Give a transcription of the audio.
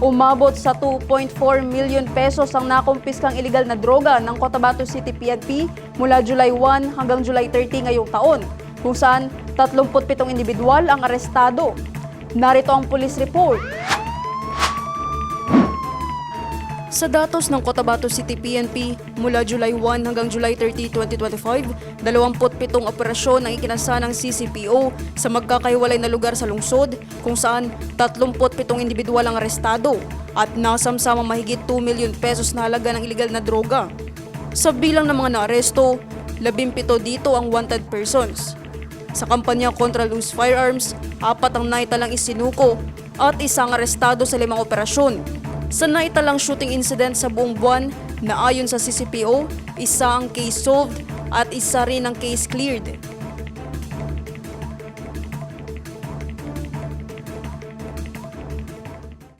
Umabot sa 2.4 million pesos ang nakumpiskang iligal na droga ng Cotabato City PNP mula July 1 hanggang July 30 ngayong taon, kung saan 37 individual ang arestado. Narito ang police report. Sa datos ng Cotabato City PNP, mula July 1 hanggang July 30, 2025, 27 operasyon ang ikinasa ng CCPO sa magkakahiwalay na lugar sa lungsod kung saan 37 individual ang arestado at nasamsamang mahigit 2 million pesos na halaga ng iligal na droga. Sa bilang ng mga naaresto, 17 dito ang wanted persons. Sa kampanya kontra loose firearms, apat ang naitalang isinuko at isang arestado sa limang operasyon. Sa naitalang shooting incident sa buong buwan na ayon sa CCPO, isa ang case solved at isa rin ang case cleared.